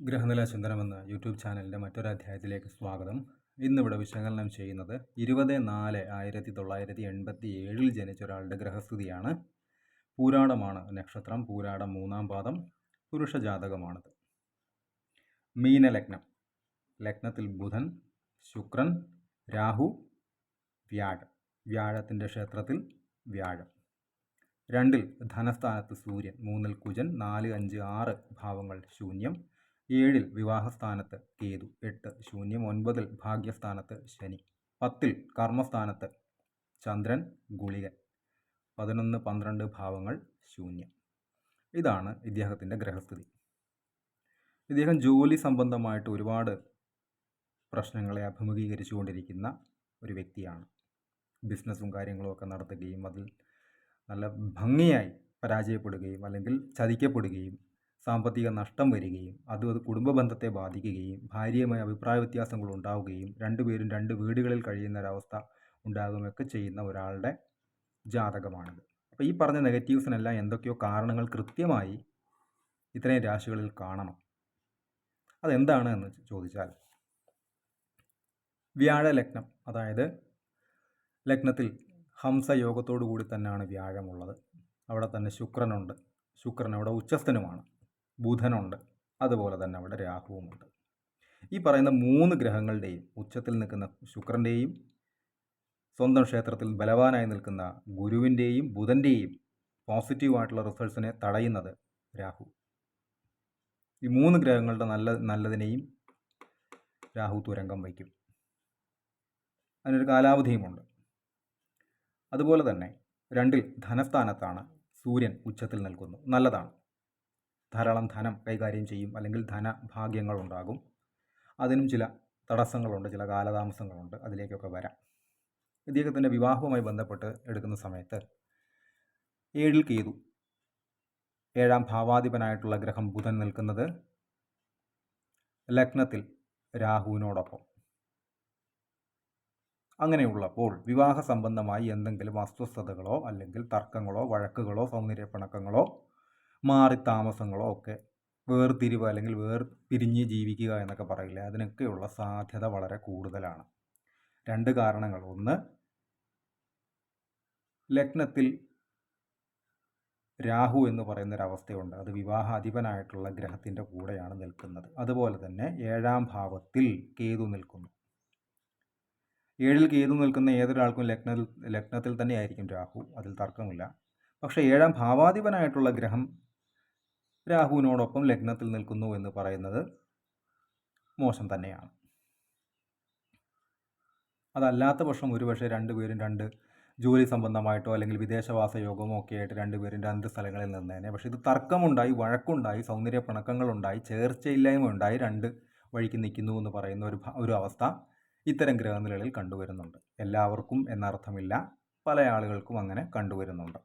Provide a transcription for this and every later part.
ഗ്രഹനില ചിന്തനം എന്ന യൂട്യൂബ് ചാനലിന്റെ മറ്റൊരു അധ്യായത്തിലേക്ക് സ്വാഗതം. ഇന്നിവിടെ വിശകലനം ചെയ്യുന്നത് ഇരുപത് നാല് ആയിരത്തി തൊള്ളായിരത്തി എൺപത്തി ഏഴിൽ ജനിച്ച ഒരാളുടെ ഗ്രഹസ്ഥിതിയാണ്. പൂരാടമാണ് നക്ഷത്രം. പൂരാടം മൂന്നാം പാദം. പുരുഷ ജാതകമാണിത്. മീനലഗ്നം. ലഗ്നത്തിൽ ബുധൻ ശുക്രൻ രാഹു വ്യാഴം. വ്യാഴത്തിന്റെ ക്ഷേത്രത്തിൽ വ്യാഴം. രണ്ടിൽ ധനസ്ഥാനത്ത് സൂര്യൻ മൂന്നിൽ കുജൻ നാല് അഞ്ച് ആറ് ഭാവങ്ങൾ ശൂന്യം. ഏഴിൽ വിവാഹസ്ഥാനത്ത് കേതു എട്ട് ശൂന്യം ഒൻപതിൽ ഭാഗ്യസ്ഥാനത്ത് ശനി പത്തിൽ കർമ്മസ്ഥാനത്ത് ചന്ദ്രൻ ഗുളികൻ. പതിനൊന്ന് പന്ത്രണ്ട് ഭാവങ്ങൾ ശൂന്യം. ഇതാണ് ഇദ്ദേഹത്തിന്റെ ഗ്രഹസ്ഥിതി. ഇദ്ദേഹം ജോലി സംബന്ധമായിട്ട് ഒരുപാട് പ്രശ്നങ്ങളെ അഭിമുഖീകരിച്ചുകൊണ്ടിരിക്കുന്ന ഒരു വ്യക്തിയാണ്. ബിസിനസ്സും കാര്യങ്ങളും ഒക്കെ നടത്തുകയും അതിൽ നല്ല ഭംഗിയായി പരാജയപ്പെടുകയും അല്ലെങ്കിൽ ചതിക്കപ്പെടുകയും സാമ്പത്തിക നഷ്ടം വരികയും അത് അത് കുടുംബ ബന്ധത്തെ ബാധിക്കുകയും ഭാര്യയുമായി അഭിപ്രായ വ്യത്യാസങ്ങൾ ഉണ്ടാവുകയും രണ്ടുപേരും രണ്ട് വീടുകളിൽ കഴിയുന്ന ഒരവസ്ഥ ഉണ്ടാകുകയൊക്കെ ചെയ്യുന്ന ഒരാളുടെ ജാതകമാണിത്. അപ്പോൾ ഈ പറഞ്ഞ നെഗറ്റീവ്സിനെല്ലാം എന്തൊക്കെയോ കാരണങ്ങൾ കൃത്യമായി ഇത്രയും രാശികളിൽ കാണണം. അതെന്താണ് എന്ന് ചോദിച്ചാൽ വ്യാഴ ലഗ്നം അതായത് ലഗ്നത്തിൽ ഹംസയോഗത്തോടു കൂടി തന്നെയാണ് വ്യാഴമുള്ളത്. അവിടെ തന്നെ ശുക്രനുണ്ട്. ശുക്രൻ അവിടെ ഉച്ചസ്ഥനുമാണ്. ബുധനുണ്ട്. അതുപോലെ തന്നെ അവിടെ രാഹുവുമുണ്ട്. ഈ പറയുന്ന മൂന്ന് ഗ്രഹങ്ങളുടെയും ഉച്ചത്തിൽ നിൽക്കുന്ന ശുക്രന്റെയും സ്വന്തം ക്ഷേത്രത്തിൽ ബലവാനായി നിൽക്കുന്ന ഗുരുവിന്റെയും ബുധന്റെയും പോസിറ്റീവായിട്ടുള്ള റിസൾട്ട്സിനെ തടയുന്നത് രാഹു. ഈ മൂന്ന് ഗ്രഹങ്ങളുടെ നല്ല നല്ലതിനെയും രാഹു തുരങ്കം വയ്ക്കും. അതിനൊരു കാലാവധിയുമുണ്ട്. അതുപോലെ തന്നെ രണ്ടിൽ ധനസ്ഥാനത്താണ് സൂര്യൻ ഉച്ചത്തിൽ നിൽക്കുന്നു. നല്ലതാണ്. ധാരാളം ധനം കൈകാര്യം ചെയ്യും അല്ലെങ്കിൽ ധനഭാഗ്യങ്ങളുണ്ടാകും. അതിനും ചില തടസ്സങ്ങളുണ്ട് ചില കാലതാമസങ്ങളുണ്ട് അതിലേക്കൊക്കെ വരാം. ഇദ്ദേഹത്തിന്റെ വിവാഹവുമായി ബന്ധപ്പെട്ട് എടുക്കുന്ന സമയത്ത് ഏഴിൽ കേതു ഏഴാം ഭാവാധിപനായിട്ടുള്ള ഗ്രഹം ബുധൻ നിൽക്കുന്നത് ലഗ്നത്തിൽ രാഹുവിനോടൊപ്പം. അങ്ങനെയുള്ളപ്പോൾ വിവാഹ സംബന്ധമായി എന്തെങ്കിലും അസ്വസ്ഥതകളോ അല്ലെങ്കിൽ തർക്കങ്ങളോ വഴക്കുകളോ സൗന്ദര്യപ്പിണക്കങ്ങളോ മാറി താമസങ്ങളോ ഒക്കെ വേർതിരിവ് അല്ലെങ്കിൽ വേർ പിരിഞ്ഞ് ജീവിക്കുക എന്നൊക്കെ പറയില്ലേ? അതിനൊക്കെയുള്ള സാധ്യത വളരെ കൂടുതലാണ്. രണ്ട് കാരണങ്ങൾ. ഒന്ന് ലഗ്നത്തിൽ രാഹു എന്ന് പറയുന്ന ഒരവസ്ഥയുണ്ട് അത് വിവാഹ അധിപനായിട്ടുള്ള ഗ്രഹത്തിന്റെ കൂടെയാണ് നിൽക്കുന്നത്. അതുപോലെ തന്നെ ഏഴാം ഭാവത്തിൽ കേതു നിൽക്കുന്നു. ഏഴിൽ കേതു നിൽക്കുന്ന ഏതൊരാൾക്കും ലഗ്നത്തിൽ ലഗ്നത്തിൽ തന്നെയായിരിക്കും രാഹു. അതിൽ തർക്കമില്ല. പക്ഷേ ഏഴാം ഭാവാധിപനായിട്ടുള്ള ഗ്രഹം രാഹുവിനോടൊപ്പം ലഗ്നത്തിൽ നിൽക്കുന്നു എന്ന് പറയുന്നത് മോശം തന്നെയാണ്. അതല്ലാത്ത പക്ഷം ഒരുപക്ഷെ രണ്ടുപേരും രണ്ട് ജോലി സംബന്ധമായിട്ടോ അല്ലെങ്കിൽ വിദേശവാസ യോഗമോ ഒക്കെ ആയിട്ട് രണ്ടുപേരും രണ്ട് സ്ഥലങ്ങളിൽ നിന്നേനെ. പക്ഷേ ഇത് തർക്കമുണ്ടായി വഴക്കുണ്ടായി സൗന്ദര്യ പിണക്കങ്ങളുണ്ടായി ചേർച്ചയില്ലായ്മ ഉണ്ടായി രണ്ട് വഴിക്ക് നിൽക്കുന്നു എന്ന് പറയുന്ന ഒരു ഒരു അവസ്ഥ ഇത്തരം ഗ്രഹനിലകളിൽ കണ്ടുവരുന്നുണ്ട്. എല്ലാവർക്കും എന്നർത്ഥമില്ല പല ആളുകൾക്കും അങ്ങനെ കണ്ടുവരുന്നുണ്ട്.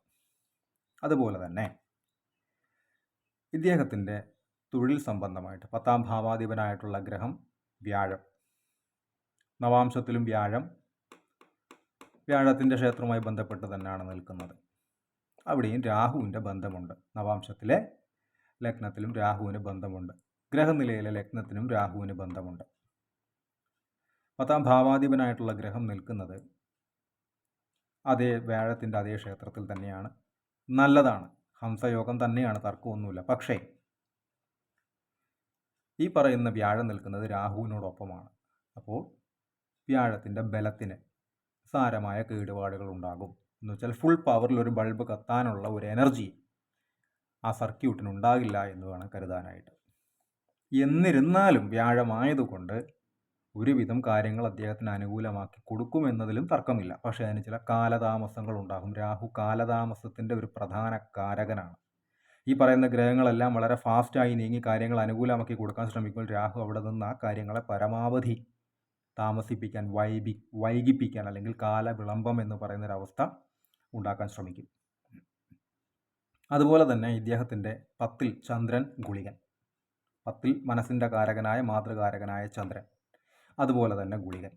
അതുപോലെ തന്നെ ഇദ്ദേഹത്തിന്റെ തൊഴിൽ സംബന്ധമായിട്ട് പത്താം ഭാവാധിപനായിട്ടുള്ള ഗ്രഹം വ്യാഴം. നവാംശത്തിലും വ്യാഴം വ്യാഴത്തിന്റെ ക്ഷേത്രവുമായി ബന്ധപ്പെട്ട് തന്നെയാണ് നിൽക്കുന്നത്. അവിടെയും രാഹുവിന്റെ ബന്ധമുണ്ട്. നവാംശത്തിലെ ലഗ്നത്തിലും രാഹുവിന് ബന്ധമുണ്ട്. ഗ്രഹനിലയിലെ ലഗ്നത്തിനും രാഹുവിന് ബന്ധമുണ്ട്. പത്താം ഭാവാധിപനായിട്ടുള്ള ഗ്രഹം നിൽക്കുന്നത് അതേ വ്യാഴത്തിന്റെ അതേ ക്ഷേത്രത്തിൽ തന്നെയാണ്. നല്ലതാണ്. ഹംസയോഗം തന്നെയാണ് തർക്കമൊന്നുമില്ല. പക്ഷേ ഈ പറയുന്ന വ്യാഴം നിൽക്കുന്നത് രാഹുവിനോടൊപ്പമാണ്. അപ്പോൾ വ്യാഴത്തിന്റെ ബലത്തിന് സാരമായ കേടുപാടുകൾ ഉണ്ടാകും എന്ന് വെച്ചാൽ ഫുൾ പവറിൽ ഒരു ബൾബ് കത്താനുള്ള ഒരു എനർജി ആ സർക്യൂട്ടിന് ഉണ്ടാകില്ല എന്ന് വേണം കരുതാനായിട്ട്. എന്നിരുന്നാലും വ്യാഴമായതുകൊണ്ട് ഒരുവിധം കാര്യങ്ങൾ അദ്ദേഹത്തിന് അനുകൂലമാക്കി കൊടുക്കുമെന്നതിലും തർക്കമില്ല. പക്ഷേ അതിന് ചില കാലതാമസങ്ങൾ ഉണ്ടാകും. രാഹു കാലതാമസത്തിന്റെ ഒരു പ്രധാന കാരകനാണ്. ഈ പറയുന്ന ഗ്രഹങ്ങളെല്ലാം വളരെ ഫാസ്റ്റായി നീങ്ങി കാര്യങ്ങൾ അനുകൂലമാക്കി കൊടുക്കാൻ ശ്രമിക്കുമ്പോൾ രാഹു അവിടെ നിന്ന് ആ കാര്യങ്ങളെ പരമാവധി താമസിപ്പിക്കാൻ വൈബി വൈകിപ്പിക്കാൻ അല്ലെങ്കിൽ കാലവിളംബം എന്ന് പറയുന്ന ഒരവസ്ഥ ഉണ്ടാക്കാൻ ശ്രമിക്കും. അതുപോലെ തന്നെ ഇദ്ദേഹത്തിന്റെ പത്തിൽ ചന്ദ്രൻ ഗുളികൻ. പത്തിൽ മനസ്സിന്റെ കാരകനായ മാതൃകാരകനായ ചന്ദ്രൻ. അതുപോലെ തന്നെ ഗുളികൻ.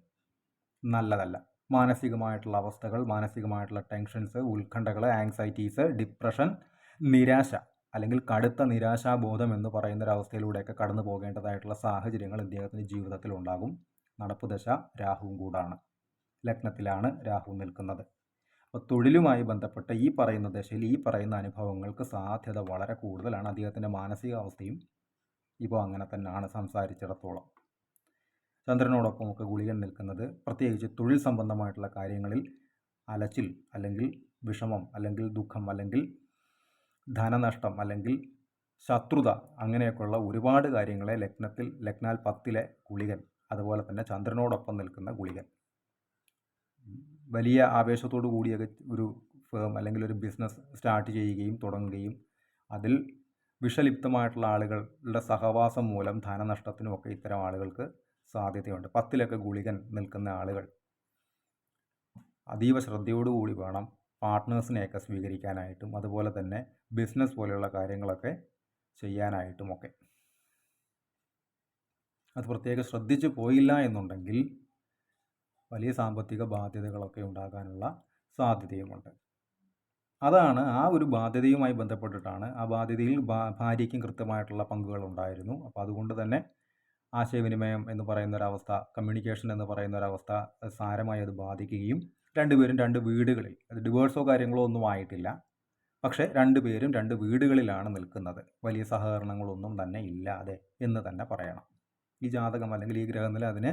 നല്ലതല്ല. മാനസികമായിട്ടുള്ള അവസ്ഥകൾ മാനസികമായിട്ടുള്ള ടെൻഷൻസ് ഉത്കണ്ഠകൾ ആങ്സൈറ്റീസ് ഡിപ്രഷൻ നിരാശ അല്ലെങ്കിൽ കടുത്ത നിരാശാബോധം എന്ന് പറയുന്ന ഒരവസ്ഥയിലൂടെയൊക്കെ കടന്നു പോകേണ്ടതായിട്ടുള്ള സാഹചര്യങ്ങൾ ഇദ്ദേഹത്തിന്റെ ജീവിതത്തിൽ ഉണ്ടാകും. നടപ്പ് ദശ രാഹുവും കൂടാണ്. ലഗ്നത്തിലാണ് രാഹു നിൽക്കുന്നത്. അപ്പോൾ തൊഴിലുമായി ബന്ധപ്പെട്ട ഈ പറയുന്ന ദശയിൽ ഈ പറയുന്ന അനുഭവങ്ങൾക്ക് സാധ്യത വളരെ കൂടുതലാണ്. അദ്ദേഹത്തിന്റെ മാനസികാവസ്ഥയും ഇപ്പോൾ അങ്ങനെ തന്നെയാണ് സംസാരിച്ചിടത്തോളം. ചന്ദ്രനോടൊപ്പം ഒക്കെ ഗുളികൻ നിൽക്കുന്നത് പ്രത്യേകിച്ച് തൊഴിൽ സംബന്ധമായിട്ടുള്ള കാര്യങ്ങളിൽ അലച്ചിൽ അല്ലെങ്കിൽ വിഷമം അല്ലെങ്കിൽ ദുഃഖം അല്ലെങ്കിൽ ധനനഷ്ടം അല്ലെങ്കിൽ ശത്രുത അങ്ങനെയൊക്കെയുള്ള ഒരുപാട് കാര്യങ്ങളെ ലഗ്നത്തിൽ ലഗ്നാൽ പത്തിലെ ഗുളികൻ അതുപോലെ തന്നെ ചന്ദ്രനോടൊപ്പം നിൽക്കുന്ന ഗുളികൻ. വലിയ ആവേശത്തോടു കൂടിയൊക്കെ ഒരു ഫേം അല്ലെങ്കിൽ ഒരു ബിസിനസ് സ്റ്റാർട്ട് ചെയ്യുകയും തുടങ്ങുകയും അതിൽ വിഷലിപ്തമായിട്ടുള്ള ആളുകളുടെ സഹവാസം മൂലം ധനനഷ്ടത്തിനുമൊക്കെ ഇത്തരം ആളുകൾക്ക് സാധ്യതയുണ്ട്. പത്തിലൊക്കെ ഗുളികൻ നിൽക്കുന്ന ആളുകൾ. അതീവ ശ്രദ്ധയോടുകൂടി വേണം പാർട്ട്നേഴ്സിനെയൊക്കെ സ്വീകരിക്കാനായിട്ടും അതുപോലെ തന്നെ ബിസിനസ് പോലെയുള്ള കാര്യങ്ങളൊക്കെ ചെയ്യാനായിട്ടുമൊക്കെ. അത് പ്രത്യേകം ശ്രദ്ധിച്ചു പോയില്ല എന്നുണ്ടെങ്കിൽ വലിയ സാമ്പത്തിക ബാധ്യതകളൊക്കെ ഉണ്ടാകാനുള്ള സാധ്യതയുമുണ്ട്. അതാണ് ആ ഒരു ബാധ്യതയുമായി ബന്ധപ്പെട്ടിട്ടാണ് ആ ബാധ്യതയിൽ ഭാര്യയ്ക്കും കൃത്യമായിട്ടുള്ള പങ്കുകൾ ഉണ്ടായിരുന്നു അപ്പോൾ അതുകൊണ്ട് തന്നെ ആശയവിനിമയം എന്ന് പറയുന്ന ഒരവസ്ഥ കമ്മ്യൂണിക്കേഷൻ എന്ന് പറയുന്ന ഒരവസ്ഥ സാരമായി അത് ബാധിക്കുകയും രണ്ടുപേരും രണ്ട് വീടുകളിൽ അത് ഡിവേഴ്സോ കാര്യങ്ങളോ ഒന്നും ആയിട്ടില്ല. പക്ഷേ രണ്ടുപേരും രണ്ട് വീടുകളിലാണ് നിൽക്കുന്നത്. വലിയ സഹകരണങ്ങളൊന്നും തന്നെ ഇല്ലാതെ എന്ന് തന്നെ പറയണം. ഈ ജാതകം അല്ലെങ്കിൽ ഈ ഗ്രഹനില അതിന്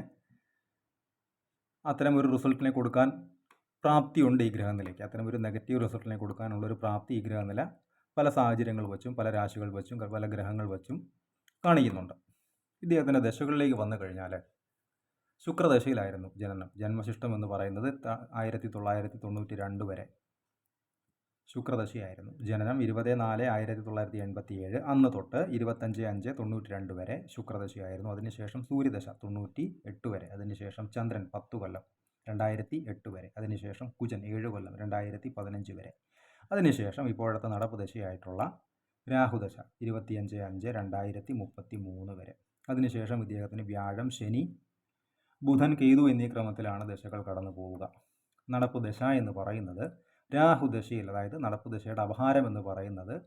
അത്തരം ഒരു റിസൾട്ടിനെ കൊടുക്കാൻ പ്രാപ്തിയുണ്ട് ഈ ഗ്രഹനിലയ്ക്ക്. അത്തരം ഒരു നെഗറ്റീവ് റിസൾട്ടിനെ കൊടുക്കാനുള്ളൊരു പ്രാപ്തി ഈ ഗ്രഹനില പല സാഹചര്യങ്ങൾ വച്ചും പല രാശികൾ വച്ചും പല ഗ്രഹങ്ങൾ വച്ചും കാണിക്കുന്നുണ്ട്. ഇദ്ദേഹത്തിന്റെ ദശകളിലേക്ക് വന്നു കഴിഞ്ഞാൽ ശുക്രദശയിലായിരുന്നു ജനനം. ജന്മശിഷ്ടം എന്ന് പറയുന്നത് ആയിരത്തി തൊള്ളായിരത്തി തൊണ്ണൂറ്റി രണ്ട് വരെ ശുക്രദശയായിരുന്നു. ജനനം ഇരുപത് നാല് ആയിരത്തി തൊള്ളായിരത്തി എൺപത്തി ഏഴ് അന്ന് തൊട്ട് ഇരുപത്തഞ്ച് അഞ്ച് തൊണ്ണൂറ്റി രണ്ട് വരെ ശുക്രദശയായിരുന്നു. അതിനുശേഷം സൂര്യദശ തൊണ്ണൂറ്റി എട്ട് വരെ. അതിനുശേഷം ചന്ദ്രൻ പത്ത് കൊല്ലം രണ്ടായിരത്തി എട്ട് വരെ. അതിനുശേഷം കുജൻ ഏഴ് കൊല്ലം രണ്ടായിരത്തി പതിനഞ്ച് വരെ. അതിനുശേഷം ഇപ്പോഴത്തെ നടപ്പ് ദശയായിട്ടുള്ള രാഹുദശ ഇരുപത്തിയഞ്ച് അഞ്ച് രണ്ടായിരത്തി മുപ്പത്തി മൂന്ന് വരെ. അതിനുശേഷം ഇദ്ദേഹത്തിന് വ്യാഴം ശനി ബുധൻ കേതു എന്നീ ക്രമത്തിലാണ് ദശകൾ കടന്നു പോവുക. നടപ്പ് ദശ എന്ന് പറയുന്നത് രാഹുദശയിൽ അതായത് നടപ്പ് ദശയുടെ അപഹാരം എന്ന് പറയുന്നത്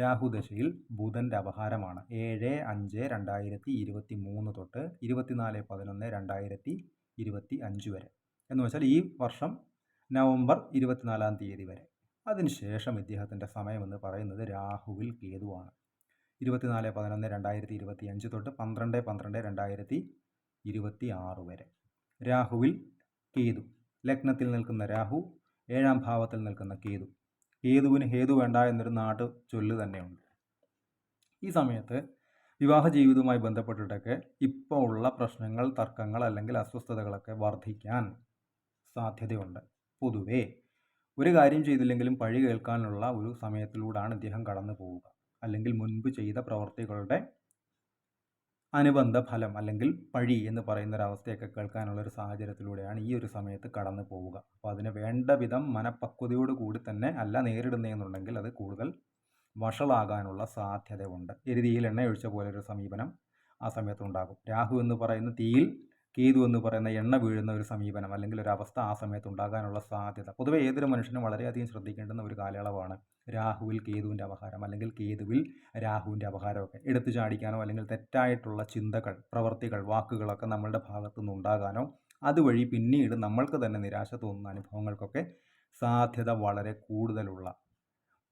രാഹുദശയിൽ ബുധന്റെ അപഹാരമാണ്. ഏഴ് അഞ്ച് രണ്ടായിരത്തി ഇരുപത്തി മൂന്ന് തൊട്ട് ഇരുപത്തിനാല് പതിനൊന്ന് രണ്ടായിരത്തി ഇരുപത്തി അഞ്ച് വരെ. എന്ന് വെച്ചാൽ ഈ വർഷം നവംബർ ഇരുപത്തിനാലാം തീയതി വരെ. അതിനുശേഷം ഇദ്ദേഹത്തിന്റെ സമയമെന്ന് പറയുന്നത് രാഹുവിൽ കേതുവാണ്. ഇരുപത്തിനാല് പതിനൊന്ന് രണ്ടായിരത്തി ഇരുപത്തി അഞ്ച് തൊട്ട് പന്ത്രണ്ട് പന്ത്രണ്ട് രണ്ടായിരത്തി ഇരുപത്തി ആറ് വരെ. രാഹുവിൽ കേതു. ലഗ്നത്തിൽ നിൽക്കുന്ന രാഹു ഏഴാം ഭാവത്തിൽ നിൽക്കുന്ന കേതു. കേതുവിന് ഹേതു വേണ്ട എന്നൊരു നാട്ട് ചൊല്ല് തന്നെയുണ്ട്. ഈ സമയത്ത് വിവാഹ ജീവിതവുമായി ബന്ധപ്പെട്ടിട്ടൊക്കെ ഇപ്പോൾ ഉള്ള പ്രശ്നങ്ങൾ തർക്കങ്ങൾ അല്ലെങ്കിൽ അസ്വസ്ഥതകളൊക്കെ വർദ്ധിക്കാൻ സാധ്യതയുണ്ട്. പൊതുവേ ഒരു കാര്യം ചെയ്തില്ലെങ്കിലും പഴി കേൾക്കാനുള്ള ഒരു സമയത്തിലൂടെയാണ് ഇദ്ദേഹം കടന്നു പോവുക അല്ലെങ്കിൽ മുൻപ് ചെയ്ത പ്രവർത്തികളുടെ അനുബന്ധ ഫലം അല്ലെങ്കിൽ പഴി എന്ന് പറയുന്ന ഒരു അവസ്ഥയൊക്കെ കേൾക്കാനുള്ള ഒരു സാഹചര്യത്തിലൂടെയാണ് ഈ ഒരു സമയത്ത് കടന്നു പോവുക. അപ്പോൾ അതിന് വേണ്ട വിധം മനപ്പക്വതയോട് കൂടി തന്നെ അല്ല നേരിടുന്നതെന്നുണ്ടെങ്കിൽ അത് കൂടുതൽ വഷളാകാനുള്ള സാധ്യത ഉണ്ട് എരുതിയിൽ എണ്ണ ഒഴിച്ച പോലെ ഒരു സമീപനം ആ സമയത്ത് ഉണ്ടാകും രാഹു എന്ന് പറയുന്ന തീയിൽ കേതു എന്ന് പറയുന്ന എണ്ണ വീഴുന്ന ഒരു സമീപനം അല്ലെങ്കിൽ ഒരു അവസ്ഥ ആ സമയത്ത് ഉണ്ടാകാനുള്ള സാധ്യത. പൊതുവെ ഏതൊരു മനുഷ്യനും വളരെയധികം ശ്രദ്ധിക്കേണ്ടുന്ന ഒരു കാലയളവാണ് രാഹുവിൽ കേതുവിന്റെ അപഹാരം അല്ലെങ്കിൽ കേതുവിൽ രാഹുവിന്റെ അപഹാരമൊക്കെ. എടുത്തു ചാടിക്കാനോ അല്ലെങ്കിൽ തെറ്റായിട്ടുള്ള ചിന്തകൾ പ്രവർത്തികൾ വാക്കുകളൊക്കെ നമ്മളുടെ ഭാഗത്തു ഉണ്ടാകാനോ അതുവഴി പിന്നീട് നമ്മൾക്ക് തന്നെ നിരാശ തോന്നുന്ന അനുഭവങ്ങൾക്കൊക്കെ സാധ്യത വളരെ കൂടുതലുള്ള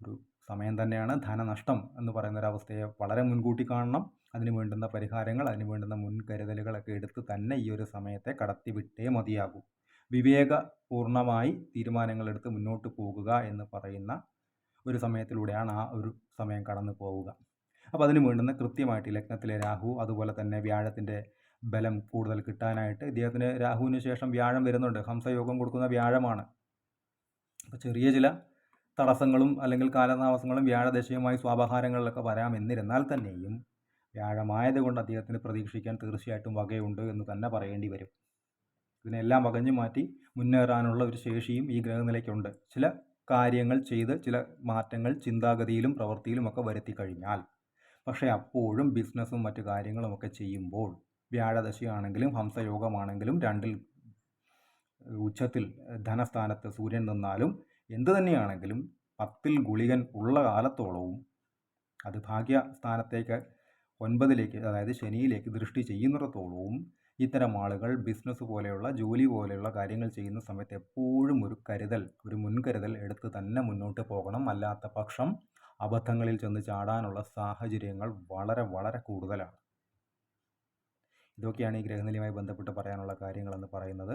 ഒരു സമയം തന്നെയാണ് ധനനഷ്ടം എന്ന് പറയുന്ന ഒരവസ്ഥയെ വളരെ മുൻകൂട്ടി കാണണം. അതിന് വേണ്ടുന്ന പരിഹാരങ്ങൾ അതിന് വേണ്ടുന്ന മുൻകരുതലുകളൊക്കെ എടുത്ത് തന്നെ ഈ ഒരു സമയത്തെ കടത്തിവിട്ടേ മതിയാകൂ. വിവേകപൂർണമായി തീരുമാനങ്ങളെടുത്ത് മുന്നോട്ട് പോകുക എന്ന് പറയുന്ന ഒരു സമയത്തിലൂടെയാണ് ആ ഒരു സമയം കടന്നു പോവുക. അപ്പോൾ അതിന് വേണ്ടുന്ന കൃത്യമായിട്ട് ലഗ്നത്തിലെ രാഹു അതുപോലെ തന്നെ വ്യാഴത്തിന്റെ ബലം കൂടുതൽ കിട്ടാനായിട്ട് ഇദ്ദേഹത്തിന് രാഹുവിന് ശേഷം വ്യാഴം വരുന്നുണ്ട്. ഹംസയോഗം കൊടുക്കുന്ന വ്യാഴമാണ്. അപ്പോൾ ചെറിയ ചില തടസ്സങ്ങളും അല്ലെങ്കിൽ കാലതാമസങ്ങളും വ്യാഴദശയുമായി വരാം വരാമെന്നിരുന്നാൽ തന്നെയും വ്യാഴമായതുകൊണ്ട് അദ്ദേഹത്തിന് പ്രതീക്ഷിക്കാൻ തീർച്ചയായിട്ടും വകയുണ്ട് എന്ന് തന്നെ പറയേണ്ടി വരും. ഇതിനെല്ലാം വകഞ്ഞു മാറ്റി മുന്നേറാനുള്ള ഒരു ശേഷിയും ഈ ഗ്രഹനിലയ്ക്കുണ്ട്. ചില കാര്യങ്ങൾ ചെയ്ത് ചില മാറ്റങ്ങൾ ചിന്താഗതിയിലും പ്രവൃത്തിയിലും ഒക്കെ വരുത്തി കഴിഞ്ഞാൽ പക്ഷേ അപ്പോഴും ബിസിനസ്സും മറ്റു കാര്യങ്ങളുമൊക്കെ ചെയ്യുമ്പോൾ വ്യാഴദശയാണെങ്കിലും ഹംസയോഗമാണെങ്കിലും രണ്ടിൽ ഉച്ചത്തിൽ ധനസ്ഥാനത്ത് സൂര്യൻ നിന്നാലും എന്തു തന്നെയാണെങ്കിലും പത്തിൽ ഗുളികൻ ഉള്ള കാലത്തോളവും അത് ഭാഗ്യ സ്ഥാനത്തേക്ക് ഒൻപതിലേക്ക് അതായത് ശനിയിലേക്ക് ദൃഷ്ടി ചെയ്യുന്നിടത്തോളവും ഇത്തരം ആളുകൾ ബിസിനസ് പോലെയുള്ള ജോലി പോലെയുള്ള കാര്യങ്ങൾ ചെയ്യുന്ന സമയത്ത് എപ്പോഴും ഒരു കരുതൽ ഒരു മുൻകരുതൽ എടുത്ത് തന്നെ മുന്നോട്ട് പോകണം. അല്ലാത്ത പക്ഷം അബദ്ധങ്ങളിൽ ചെന്ന് ചാടാനുള്ള സാഹചര്യങ്ങൾ വളരെ വളരെ കൂടുതലാണ്. ഇതൊക്കെയാണ് ഈ ഗ്രഹനിലയുമായി ബന്ധപ്പെട്ട് പറയാനുള്ള കാര്യങ്ങളെന്ന് പറയുന്നത്.